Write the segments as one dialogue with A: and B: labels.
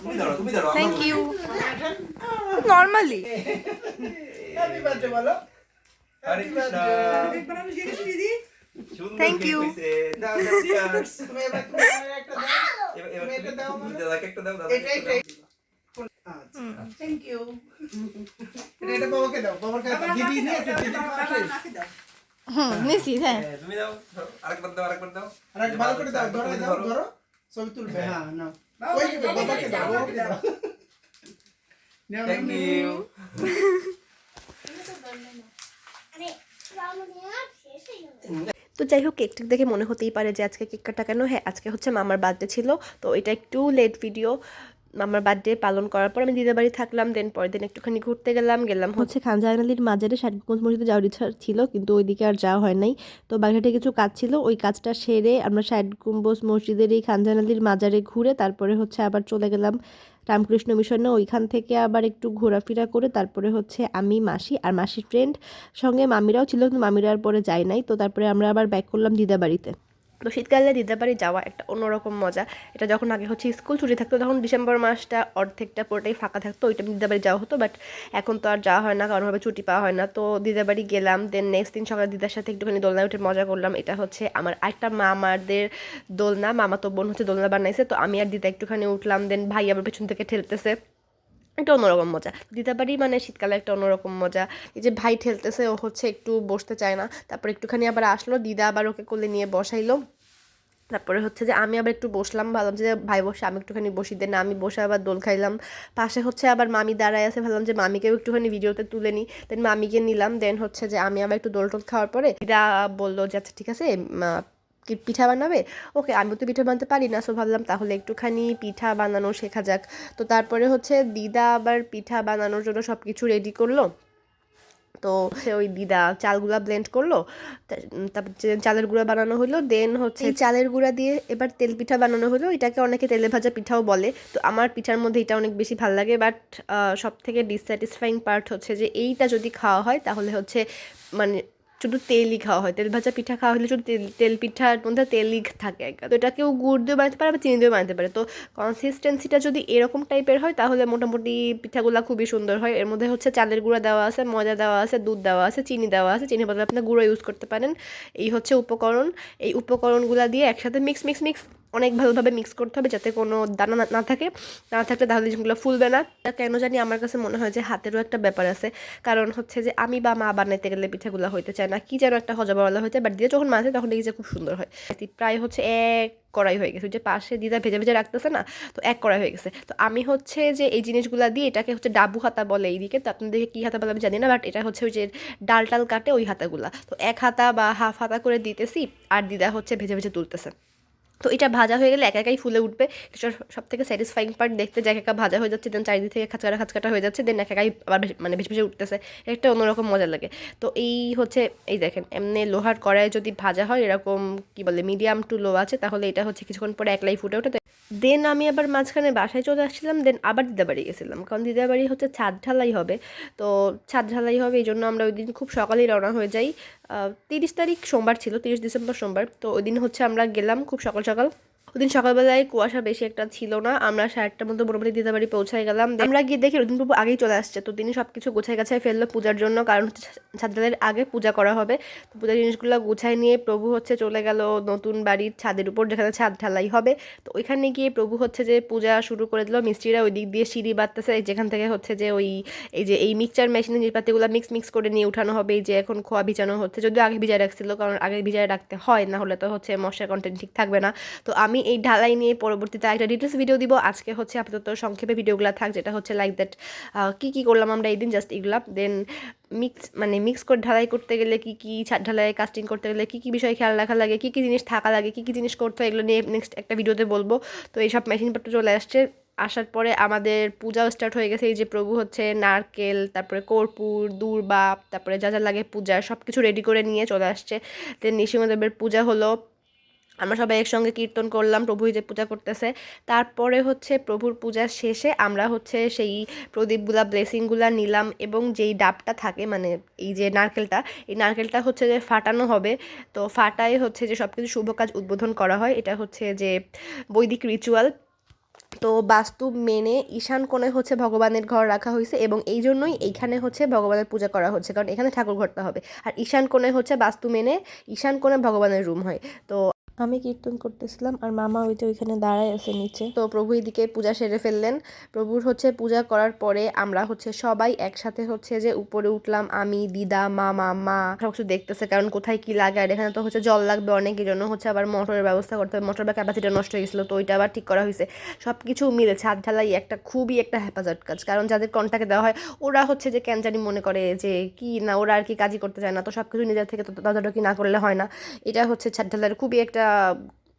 A: তুমি ধরো তুমি ধরো
B: thank you normally
C: happy birthday বলো
A: হরে কৃষ্ণ
B: Thank you.
C: দাও দাও চিয়ার্স তুমি এবার তুমি আমার একটা দাও তুমি এটা দাও আমার
A: একটা দাও
C: এটা এটা আচ্ছা থ্যাংক ইউ এটা এটা বাবাকে দাও বাবার কাছে দিদি নিয়ে এসে দিদি পাশে
B: হুম নিছি হ্যাঁ
A: তুমি দাও ধরো, আরেকবার দাও আরেকবার দাও
C: আর এক ভালো করে দাও ধরো দাও ধরো ছবি তুলবে হ্যাঁ নাও
A: থ্যাংক ইউ
D: তো যাই হোক কেকটা দেখে মনে হতেই পারে যে আজকে কেক কাটা কেন? হ্যাঁ আজকে হচ্ছে মামার বার্থডে ছিল তো এটা একটু লেট ভিডিও মামার বার্থডে পালন করার পর আমি দিদির বাড়ি থাকলাম দেন পরের দিন একটুখানি ঘুরতে গেলাম গেলাম হচ্ছে খানজাহানালির মাজারে ষাটগঞ্জ মসজিদে যাওয়ার ইচ্ছা ছিল কিন্তু ওইদিকে আর যাওয়া হয় নাই। তো বাগেরহাটে কিছু কাজ ছিল ওই কাজটা সেরে আমরা ষাট গম্বুজ মসজিদের এই খানজাহানালির মাজারে ঘুরে তারপরে হচ্ছে আবার চলে গেলাম রামকৃষ্ণ মিশনে। ওইখান থেকে আবার একটু ঘোরাফেরা করে তারপরে হচ্ছে আমি মাসি আর মাসির ফ্রেন্ড সঙ্গে মামিরাও ছিল কিন্তু মামিরা আর পরে যায় নাই। তো তারপরে আমরা আবার ব্যাক করলাম দিদা বাড়িতে। তো শীতকালে দিদা বাড়ি যাওয়া একটা অন্যরকম মজা। এটা যখন আগে হচ্ছে স্কুল ছুটি থাকতো, তখন ডিসেম্বর মাসটা অর্ধেকটা পুরোটাই ফাঁকা থাকতো, ওইটা দিদা বাড়ি যাওয়া হতো বাট এখন তো আর যাওয়া হয় না কারণভাবে ছুটি পাওয়া হয় না। তো দিদা বাড়ি গেলাম দেন নেক্সট দিন সকালে দিদার সাথে একটুখানি দোলনায় উঠে মজা করলাম। এটা হচ্ছে আমার একটা মামাদের দোলনা, মামা তো বোন হচ্ছে দোলনা বানাইছে, তো আমি আর দিদা একটুখানি উঠলাম দেন ভাই আবার পেছন থেকে ঠেলতেছে। একটা অন্যরকম মজা। দিদাবাড়ি মানে শীতকালে একটা অন্যরকম মজা। এই যে ভাই ঠেলতেছে, ও হচ্ছে একটু বসতে চায় না। তারপর একটুখানি আবার আসলো, দিদা আবার ওকে কোলে নিয়ে বসাইলো। তারপরে হচ্ছে যে আমি আবার একটু বসলাম, ভাবলাম যে ভাই বসে, আমি একটুখানি বসি, দেন আমি বসে আবার দোল খাইলাম। পাশে হচ্ছে আবার মামি দাঁড়ায় আছে, ভাবলাম যে মামিকেও একটুখানি ভিডিওতে তুলে নিই। দেন মামিকে নিলাম, দেন হচ্ছে যে আমি আবার একটু দোল টোল খাওয়ার পরে দিদা বলল যে আচ্ছা ঠিক আছে কি পিঠা বানাবে? ওকে আমি তো পিঠা বানাতে পারি না সো ভাবলাম তাহলে একটুখানি পিঠা বানানো শেখা যাক। তো তারপরে হচ্ছে দিদা আবার পিঠা বানানোর জন্য সব কিছু রেডি করল। তো সে ওই দিদা চালগুলা ব্লেন্ড করল তারপর চালের গুঁড়া বানানো হলো দেন হচ্ছে চালের গুঁড়া দিয়ে এবার তেল পিঠা বানানো হলো, এটাকে অনেকে তেলে ভাজা পিঠাও বলে। তো আমার পিঠার মধ্যে এটা অনেক বেশি ভালো লাগে বাট সব থেকে ডিসস্যাটিসফাইং পার্ট হচ্ছে যে এইটা যদি খাওয়া হয়, তাহলে হচ্ছে মানে শুধু তেলই খাওয়া হয়। তেল ভাজা পিঠা খাওয়া হলে শুধু তেল তেল পিঠার মধ্যে তেলই থাকে একদম। তো এটা কেউ গুড় দিয়ে বানাতে পারে বা চিনি দিয়ে বানাতে পারে। তো কনসিস্টেন্সিটা যদি এরকম টাইপের হয়, তাহলে মোটামুটি পিঠাগুলা খুবই সুন্দর হয়। এর মধ্যে হচ্ছে চালের গুঁড়া দেওয়া আছে, ময়দা দেওয়া আছে, দুধ দেওয়া আছে, চিনি দেওয়া আছে। চিনি বদলে আপনার গুঁড়ো ইউজ করতে পারেন। এই হচ্ছে উপকরণ। এই উপকরণগুলো দিয়ে একসাথে মিক্স মিক্স মিক্স অনেক ভালোভাবে মিক্স করতে হবে যাতে কোনো দানা না- থাকে। না থাকলে তাহলে জিনিসগুলো ফুলবে না। তা কেন জানি আমার কাছে মনে হয় যে হাতেরও একটা ব্যাপার আছে। কারণ হচ্ছে যে আমি বা মা বানাইতে গেলে পিঠাগুলো হইতে চায় না। কি যেন একটা হজবরলা হয়েছে বাট দিয়ে যখন মাঝে তখন দেখি যে খুব সুন্দর হয়। প্রায় হচ্ছে এক কড়াই হয়ে গেছে। যে পাশে দিদা ভেজে ভেজে রাখতেছে না, তো এক কড়াই হয়ে গেছে। তো আমি হচ্ছে যে এই জিনিসগুলো দিয়ে এটাকে হচ্ছে ডাবু হাতা বলে এইদিকে। তো আপনাদেরকে কী হাতা বলে আমি জানি না বাট এটা হচ্ছে ওই যে ডাল টাল কাটে ওই হাতাগুলা। তো এক হাতা বা হাফ হাতা করে দিতেছি, আর দিদা হচ্ছে ভেজে ভেজে তুলতেছে। তো এটা ভাজা হয়ে গেলে একা একাই ফুলে উঠবে। এটা সব থেকে স্যাটিসফাইং পার্ট দেখতে যে একা ভাজা হয়ে যাচ্ছে দেন চারিদিক থেকে খাঁচকাটা খাঁচকাটা হয়ে যাচ্ছে দেন একা একাই আবার মানে ভেসে ভেসে উঠতেছে। একটা অন্যরকম মজা লাগে। তো এই হচ্ছে, এই দেখেন, এমনি লোহার কড়াইয়ে যদি ভাজা হয়, এরকম কি বলে মিডিয়াম টু লো আছে, তাহলে এটা হচ্ছে কিছুক্ষণ পরে একলাই ফুটে ওঠে। দেন আমি আবার মাঝখানে বাসায় চলে আসছিলাম দেন আবার দিদা বাড়ি গেছিলাম। কারণ দিদা বাড়ি হচ্ছে ছাদ ঢালাই হবে। তো ছাদ ঢালাই হবে, এই জন্য আমরা ওই দিন খুব সকালেই রওনা হয়ে যাই। তিরিশ তারিখ সোমবার ছিল, তিরিশ ডিসেম্বর সোমবার। তো ওই দিন হচ্ছে আমরা গেলাম খুব সকাল সকাল। ওদিন সকালবেলায় কুয়াশা বেশি একটা ছিল না। আমরা সাতটার মধ্যে মোটামুটি দিদা বাড়ি পৌঁছায় গেলাম। আমরা গিয়ে দেখি রদিন প্রভু আগেই চলে আসছে। তো তিনি সব কিছু গোছায় গাছায় ফেলল পূজার জন্য। কারণ হচ্ছে ছাত্রদের আগে পূজা করা হবে। তো পূজার জিনিসগুলো গুছায় নিয়ে প্রভু হচ্ছে চলে গেল নতুন বাড়ির ছাদের উপর, যেখানে ছাদ ঢালাই হবে। তো ওইখানে গিয়ে প্রভু হচ্ছে যে পূজা শুরু করে দিল। মিস্ত্রিরা ওই দিক দিয়ে সিঁড়ি বাঁধতেছে। যেখান থেকে হচ্ছে যে ওই এই যে এই মিক্সচার মেশিনে জিনিসপাতিগুলো মিক্স মিক্স করে নিয়ে উঠানো হবে। এই যে এখন খোয়া ভিজানো হচ্ছে। যদিও আগে ভিজায় রাখছিল, কারণ আগে ভিজায় রাখতে হয়, না হলে তো হচ্ছে মশার কন্টেন্ট ঠিক থাকবে না। তো আমি এই ঢালাই নিয়ে পরবর্তীতে একটা ডিটেলস ভিডিও দিব। আজকে হচ্ছে আপাতত সংক্ষেপে ভিডিওগুলো থাক, যেটা হচ্ছে লাইক দ্যাট কী কী করলাম আমরা এই দিন? জাস্ট এগুলা। দেন মিক্স মানে মিক্স করে ঢালাই করতে গেলে কী কী ছাদ ঢালাই কাস্টিং করতে গেলে কী কী বিষয় খেয়াল রাখা লাগে, কী কী জিনিস থাকা লাগে, কী কী জিনিস করতে হয় এগুলো নিয়ে নেক্সট একটা ভিডিওতে বলব। তো এইসব মেশিনপত্র চলে আসছে। আসার পরে আমাদের পূজাও স্টার্ট হয়ে গেছে। এই যে প্রভু হচ্ছে নারকেল, তারপরে কর্পূর, দূর্বা, তারপরে যা যা লাগে পূজা সব কিছু রেডি করে নিয়ে চলে আসছে। দেন নৃসিংহদেবের পূজা হলো। আমরা সবাই একসঙ্গে কীর্তন করলাম, প্রভু যে পূজা করতেছে। তারপরে হচ্ছে প্রভুর পূজা শেষে আমরা হচ্ছে সেই প্রদীপগুলা ব্লেসিংগুলা নিলাম এবং যেই ডাবটা থাকে মানে এই যে নারকেলটা, এই নারকেলটা হচ্ছে যে ফাটানো হবে। তো ফাটায় হচ্ছে যে সব কিছু শুভ কাজ উদ্বোধন করা হয়। এটা হচ্ছে যে বৈদিক রিচুয়াল তো বাস্তু মেনে ঈশান কোণে হচ্ছে ভগবানের ঘর রাখা হয়েছে এবং এই জন্যই এইখানে হচ্ছে ভগবানের পূজা করা হচ্ছে, কারণ এখানে ঠাকুর ঘরটা হবে। আর ঈশান কোণে হচ্ছে বাস্তু মেনে, ঈশান কোণে ভগবানের রুম হয়। তো আমি কীর্তন করতেছিলাম আর মামা ওই যে ওইখানে দাঁড়ায় আছে নিচে। তো প্রভু এদিকে পূজা সেরে ফেললেন। প্রভুর হচ্ছে পূজা করার পরে আমরা হচ্ছে সবাই একসাথে হচ্ছে যে উপরে উঠলাম। আমি, দিদা, মামা, মা, সব কিছু দেখতেছে কারণ কোথায় কি লাগে আর এখানে তো হচ্ছে জল লাগবে অনেক এই জন্য হচ্ছে আবার মোটরের ব্যবস্থা করতে হবে। মোটর বা ক্যাপাসিটি নষ্ট হয়ে গেছিল, তো ওইটা আবার ঠিক করা হয়েছে। সব কিছু মিলে ছাদ ঢালাই একটা খুবই একটা হেফাজত কাজ। কারণ যাদের কন্টাক্টে দেওয়া হয়, ওরা হচ্ছে যে কেন জানি মনে করে যে কি না, ওরা আর কি কাজই করতে চায় না। তো সব কিছু নিজের থেকে তো তদারকি না করলে হয় না। এটা হচ্ছে ছাদ ঢালাইয়ের খুবই একটা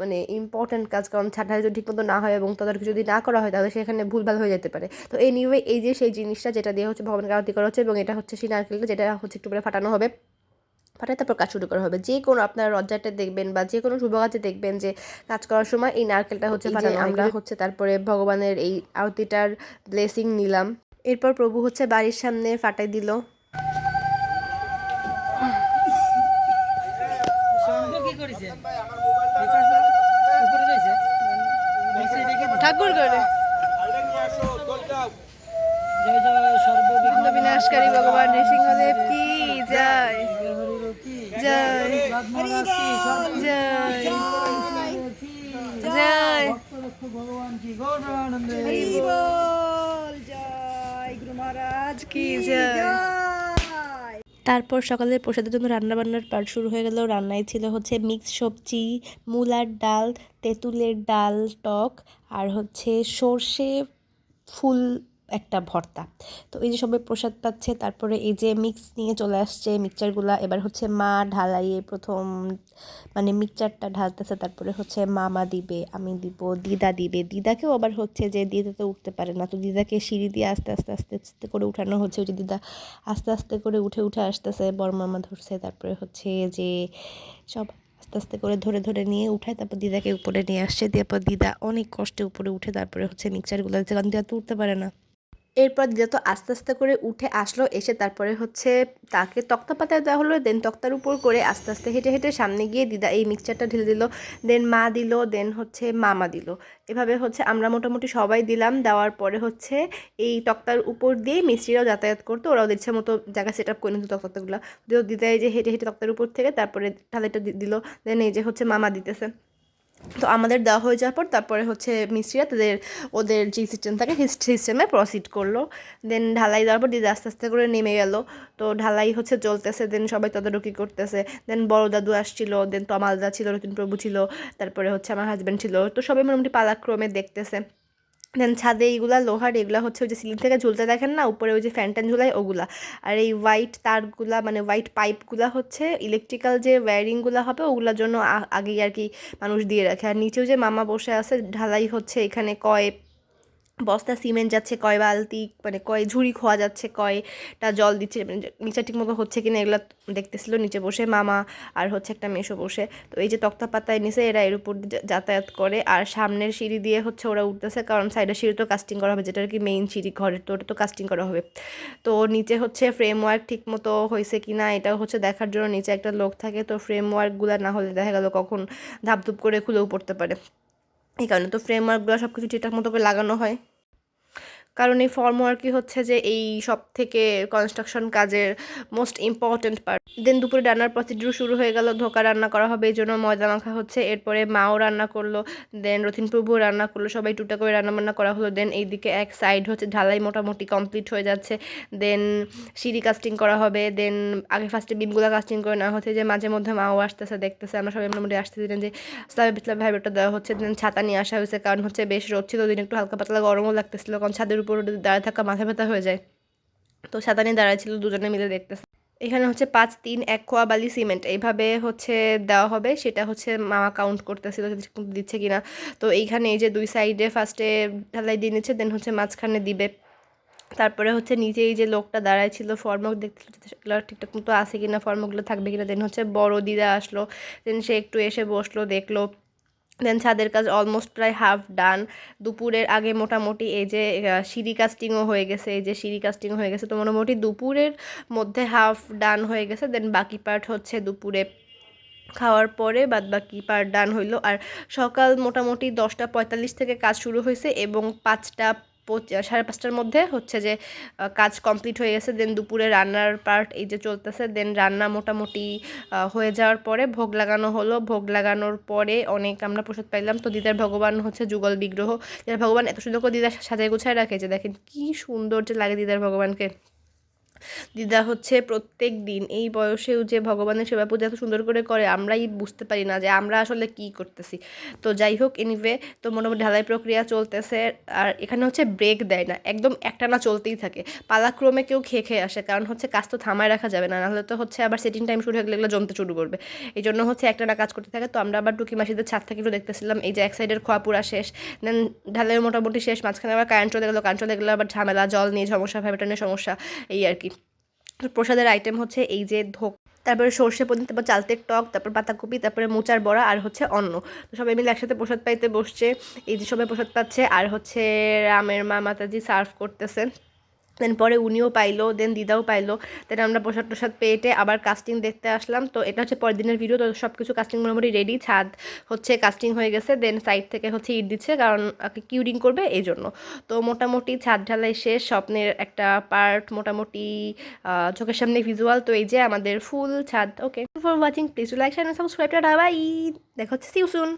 D: মানে ইম্পর্ট্যান্ট কাজ কারণ ছাড়াই যদি ঠিকমতো না হয় এবং তদারকি যদি না করা হয় তাহলে সেখানে ভুলভাল হয়ে যেতে পারে। তো এই নিয়ে এই যে সেই জিনিসটা যেটা দিয়ে হচ্ছে ভগবানকে আরতি করা হচ্ছে এবং এটা হচ্ছে সেই নারকেলটা যেটা হচ্ছে একটু পরে ফাটানো হবে। ফাটাই তারপর কাজ শুরু করা হবে। যে কোনো আপনার রজ্জাতে দেখবেন বা যে কোনো শুভ কাজে দেখবেন যে কাজ করার সময় এই নারকেলটা হচ্ছে ফাটানো আমরা হচ্ছে তারপরে ভগবানের এই আরতিটার ব্লেসিং নিলাম। এরপর প্রভু হচ্ছে বাড়ির সামনে ফাটাই দিল।
C: কি করেছে
B: ঠাকুর করে বিনাশকারী ভগবান নৃসিংহদেব কি? জয়। জয়। জয়। জয়।
C: ভগবান কি
B: কি? জয়।
D: তারপর সকালের প্রসাদের জন্য রান্নাবান্নার পার্ট শুরু হয়ে গেল। রান্নায় ছিল হচ্ছে মিক্স সবজি, মূলার ডাল, তেঁতুলের ডাল, টক, আর হচ্ছে সর্ষে, ফুল একটা ভর্তা। তো এই যে সবাই প্রসাদ পাচ্ছে, তারপরে এই যে মিক্স নিয়ে চলে আসছে মিক্সচারগুলা, এবার হচ্ছে মা ঢালাইয়ে প্রথম মানে মিক্সচারটা ঢালতেছে, তারপরে হচ্ছে মামা দিবে, আমি দিব, দিদা দিবে, দিদাকেও আবার হচ্ছে যে দিদা তো উঠতে পারে না, তো দিদাকে সিঁড়ি দিয়ে আস্তে আস্তে আস্তে আস্তে করে উঠানো হচ্ছে, ওই যে দিদা আস্তে আস্তে করে উঠে উঠে আসতেছে, বড় মামা ধরছে, তারপরে হচ্ছে যে সব আস্তে আস্তে করে ধরে ধরে নিয়ে উঠায়, তারপর দিদাকে উপরে নিয়ে আসছে তারপর দিদা অনেক কষ্টে উপরে উঠে, তারপরে হচ্ছে মিক্সচারগুলো দিচ্ছে কারণ দিদা তো উঠতে পারে না। এরপর দিদা তো আস্তে আস্তে করে উঠে আসলো, এসে তারপরে হচ্ছে তাকে তক্তা পাতায় দেওয়া হলো দেন তক্তার উপর করে আস্তে আস্তে হেঁটে হেঁটে সামনে গিয়ে দিদা এই মিক্সচারটা ঢেলে দিল দেন মা দিল দেন হচ্ছে মামা দিল। এভাবে হচ্ছে আমরা মোটামুটি সবাই দিলাম, দেওয়ার পরে হচ্ছে এই তক্তার উপর দিয়ে মিস্ত্রিরাও যাতায়াত করতো, ওরাও ইচ্ছে মতো জায়গা সেট আপ করে নিত তক্তাগুলো। দিদা এই যে হেঁটে হেঁটে তক্তার উপর থেকে তারপরে ঢালাইটা দিল দেন এই যে হচ্ছে মামা দিতেছে। তো আমাদের দেওয়া হয়ে যাওয়ার পর তারপরে হচ্ছে মিস্ত্রিরা তাদের, ওদের যে সিস্টেম থাকে সিস্টেমে প্রসিড করল। দেন ঢালাই দেওয়ার পর দিদি আস্তে আস্তে করে নেমে গেল। তো ঢালাই হচ্ছে চলতেছে দেন সবাই তদারকি করতেছে। দেন বড় দাদু আসছিল দেন তমালদা ছিল রতিন প্রভু ছিল, তারপরে হচ্ছে আমার হাজব্যান্ড ছিল। তো সবাই মোটামুটি পালাক্রমে দেখতেছে। দেন ছাদে এইগুলা, লোহার এগুলা হচ্ছে ওই যে সিলিং থেকে ঝুলতে দেখেন না? উপরে ওই যে ফ্যান ট্যান ঝুলাই ওগুলা। আর এই হোয়াইট তারগুলা মানে হোয়াইট পাইপগুলা হচ্ছে ইলেকট্রিক্যাল যে ওয়্যারিংগুলো হবে, ওগুলোর জন্য আগেই আর কি মানুষ দিয়ে রাখে। আর নিচেও যে মামা বসে আছে, ঢালাই হচ্ছে এখানে কয় বস্তা সিমেন্ট যাচ্ছে কয় বালতি মানে কয় ঝুড়ি খোয়া যাচ্ছে, কয়টা জল দিচ্ছে মানে নিচে ঠিক মতো হচ্ছে কিনা এগুলো দেখতেছিল নিচে বসে মামা আর হচ্ছে একটা মেশো বসে। তো এই যে তক্তা পাতায় নিচে এরা এর উপর যাতায়াত করে। আর সামনের সিঁড়ি দিয়ে হচ্ছে ওরা উঠতেছে, কারণ সাইডের সিঁড়ি তো কাস্টিং করা হবে, যেটা আর কি মেইন সিঁড়ি, ঘরের তো ওটা তো কাস্টিং করা হবে। তো নিচে হচ্ছে ফ্রেমওয়ার্ক ঠিক মতো হয়েছে কি না এটাও হচ্ছে দেখার জন্য নিচে একটা লোক থাকে। তো ফ্রেমওয়ার্কগুলো না হলে দেখা গেল কখন ধাপধুপ করে খুলেও পড়তে পারে। এই কারণে তো ফ্রেমওয়ার্কগুলো সব কিছু ঠিকঠাক মতো করে লাগানো হয়। কারণ এই ফর্মওয়ার্কই হচ্ছে যে এই সব থেকে কনস্ট্রাকশন কাজের মোস্ট ইম্পর্ট্যান্ট পার্ট দেন দুপুরে রান্নার প্রসিডিউর শুরু হয়ে গেল, ধোকা রান্না করা হবে, এই জন্য ময়দা মাখা হচ্ছে। এরপরে মাও রান্না করল দেন রথিন প্রভু রান্না করল, সবাই টুটা করে রান্না বান্না করা হলো। দেন এইদিকে এক সাইড হচ্ছে ঢালাই মোটামুটি কমপ্লিট হয়ে যাচ্ছে। দেন সিঁড়ি কাস্টিং করা হবে দেন আগে ফার্স্টে বিমগুলা কাস্টিং করে নেওয়া হচ্ছে, যে মাঝে মধ্যে মাও আসতেছে, দেখতেছে। আমরা সবাই মোটামুটি আসতেছিলেন যে স্লাবে বিসলাবে ভাইব্রেটটা দেওয়া হচ্ছে। দেন ছাতা নিয়ে আসা হয়েছে, কারণ হচ্ছে বেশ রোদ ছিল দিন একটু হালকা পাতলা গরমও লাগতেছিল, কারণ ছাদের উপর দাঁড়িয়ে থাকা মাথা ব্যথা হয়ে যায়। তো ছাতা নিয়ে দাঁড়ায় ছিল, দুজনে মিলে দেখতেছে। এখানে হচ্ছে পাঁচ, তিন, এক খোয়া বালি সিমেন্ট। এইভাবে হচ্ছে দেওয়া হবে, সেটা হচ্ছে মামা কাউন্ট করতেছিল দিচ্ছে কিনা। তো এইখানে এই যে দুই সাইডে ফার্স্টে ঢালাই দিয়ে নিচ্ছে দেন হচ্ছে মাঝখানে দিবে। তারপরে হচ্ছে নিচে এই যে লোকটা দাঁড়ায় ছিল ফর্মক দেখছিল সেগুলো ঠিকঠাক মতো আছে কিনা ফর্মগুলো থাকবে কিনা দেন হচ্ছে বড় দিদা আসলো। দেন সে একটু এসে বসল, দেখল। দেন ছাদের কাজ অলমোস্ট প্রায় হাফ ডান দুপুরের আগে মোটামুটি এই যে সিঁড়ি কাস্টিংও হয়ে গেছে, এই যে সিঁড়ি কাস্টিং হয়ে গেছে। তো মোটামুটি দুপুরের মধ্যে হাফ ডান হয়ে গেছে দেন বাকি পার্ট হচ্ছে দুপুরে খাওয়ার পরে বাদ বাকি পার ডান হইল। আর সকাল মোটামুটি দশটা পঁয়তাল্লিশ থেকে কাজ শুরু হয়েছে এবং পাঁচটা পঁচ- সাড়ে পাঁচটার মধ্যে হচ্ছে যে কাজ কমপ্লিট হয়ে গেছে দেন দুপুরে রান্নার পার্ট এই যে চলতেছে দেন রান্না মোটামুটি হয়ে যাওয়ার পরে ভোগ লাগানো হলো। ভোগ লাগানোর পরে অনেক আমরা প্রসাদ পাইলাম। তো দিদার ভগবান হচ্ছে যুগল বিগ্রহ। দিদার ভগবান এত সুন্দর করে দিদার সাজায় গুছায় রাখে যে, দেখেন কী সুন্দর যে লাগে দিদার ভগবানকে। দিদা হচ্ছে প্রত্যেক দিন এই বয়সেও যে ভগবানের সেবা পূজা এত সুন্দর করে করে, আমরাই বুঝতে পারি না যে আমরা আসলে কি করতেছি। তো যাই হোক এনিওয়ে তো মোটামুটি ঢালাই প্রক্রিয়া চলতেছে আর এখানে হচ্ছে ব্রেক দেয় না, একদম একটানা চলতেই থাকে। পালাক্রমে কেউ খেয়ে খেয়ে আসে, কারণ হচ্ছে কাজ তো থামায় রাখা যাবে না, নাহলে তো হচ্ছে আবার সেটিং টাইম শুরু হয়ে গেলে এগুলো জমতে শুরু করবে। এই জন্য হচ্ছে একটানা কাজ করতে থাকে, তো আমরা আবার টুকি মাসিদের ছাদ থেকে একটু দেখতেছিলাম, এই যে এক সাইডের খোয়া পুরা শেষ দেন ঢালের মোটামুটি শেষ, মাঝখানে আবার কারেন্ট চলে গেলো কারেন্ট চলে গেলো, আবার ঝামেলা, জল নিয়ে সমস্যা ভাইব্রেটনের সমস্যা, এই আর কি। প্রসাদের আইটেম হচ্ছে এই যে ধোক, তারপরে সর্ষে পদিন তারপর চালতের টক, তারপর পাতাকপি তারপরে মোচার বড়া আর হচ্ছে অন্ন। তো সবাই মিলে একসাথে প্রসাদ পাইতে বসছে, এই যে সবাই প্রসাদ পাচ্ছে, আর হচ্ছে রামের মা মাতাজি সার্ভ করতেছে। দেন পরে উনিও পাইলো দেন দিদাও পাইলো। দেন আমরা প্রসাদ প্রসাদ পেটে আবার কাস্টিং দেখতে আসলাম। তো এটা হচ্ছে পরের দিনের ভিডিও তো সব কিছু কাস্টিং মোটামুটি রেডি ছাদ হচ্ছে কাস্টিং হয়ে গেছে দেন সাইড থেকে হচ্ছে ইট দিচ্ছে, কারণ কিউরিং করবে এই জন্য। তো মোটামুটি ছাদ ঢালাই শেষ, স্বপ্নের একটা পার্ট মোটামুটি চোখের সামনে ভিজুয়াল তো এই যে আমাদের ফুল ছাদ। Okay for watching please like share subscribe tata bye দেখা হচ্ছে সিউ সুন